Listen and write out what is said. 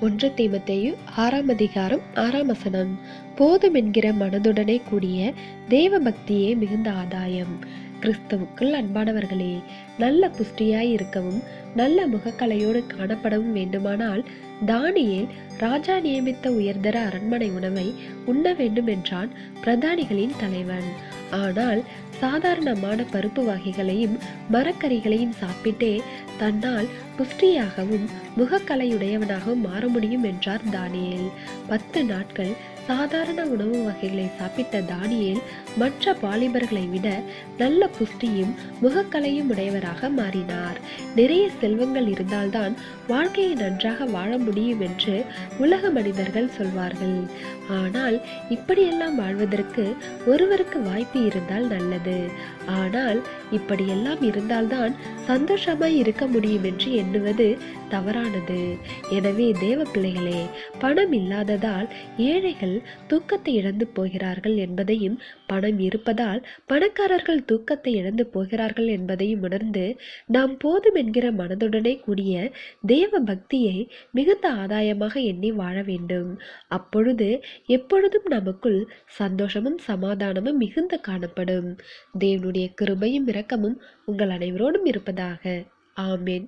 ஒன்று தீமத்தேயு ஆறாம் அதிகாரம் ஆறாம் வசனம். போதும் என்கிற மனதுடனே கூடிய தேவ பக்தியே மிகுந்த ஆதாயம். கிறிஸ்தவுக்குள் அன்பானவர்களே நல்ல புஷ்டியாய் இருக்கவும் நல்ல முகக்கலையோடு காணப்படவும் வேண்டுமானால் தானியேல் ராஜா நியமித்த உயர்தர அரண்மனை உணவை உண்ண வேண்டும் என்றான் பிரதானிகளின் தலைவன். ஆனால் சாதாரணமான பருப்பு வகைகளையும் மரக்கறிகளையும் சாப்பிட்டே தன்னால் புஷ்டியாகவும் முகக்கலையுடையவனாகவும் மாற முடியும் என்றார் தானியல். பத்து நாட்கள் சாதாரண உணவு வகைகளை சாப்பிட்ட தானியேல் மற்ற வாலிபர்களை விட நல்ல புஷ்டியும் முகக்கலையும் உடையவராக மாறினார். நிறைய செல்வங்கள் இருந்தால்தான் வாழ்க்கையை நன்றாக வாழ முடியும் என்று உலக மனிதர்கள் சொல்வார்கள். ஆனால் இப்படியெல்லாம் வாழ்வதற்கு ஒருவருக்கு வாய்ப்பு இருந்தால் நல்லது. ஆனால் இப்படியெல்லாம் இருந்தால்தான் சந்தோஷமாய் இருக்க முடியும் என்று எண்ணுவது தவறானது. எனவே தேவ பிள்ளைகளே பணம் இல்லாததால் ஏழைகள் தூக்கத்தை இழந்து போகிறார்கள் என்பதையும் பணம் இருப்பதால் பணக்காரர்கள் தூக்கத்தை இழந்து போகிறார்கள் என்பதையும் உணர்ந்து நாம் போதும் என்கிற மனதுடனே கூடிய தேவ பக்தியை மிகுந்த ஆதாயமாக எண்ணி வாழ வேண்டும். அப்பொழுது எப்பொழுதும் நமக்குள் சந்தோஷமும் சமாதானமும் மிகுந்த காணப்படும். தேவனுடைய கிருபையும் இரக்கமும் உங்கள் அனைவரோடும் இருப்பதாக. ஆமேன்.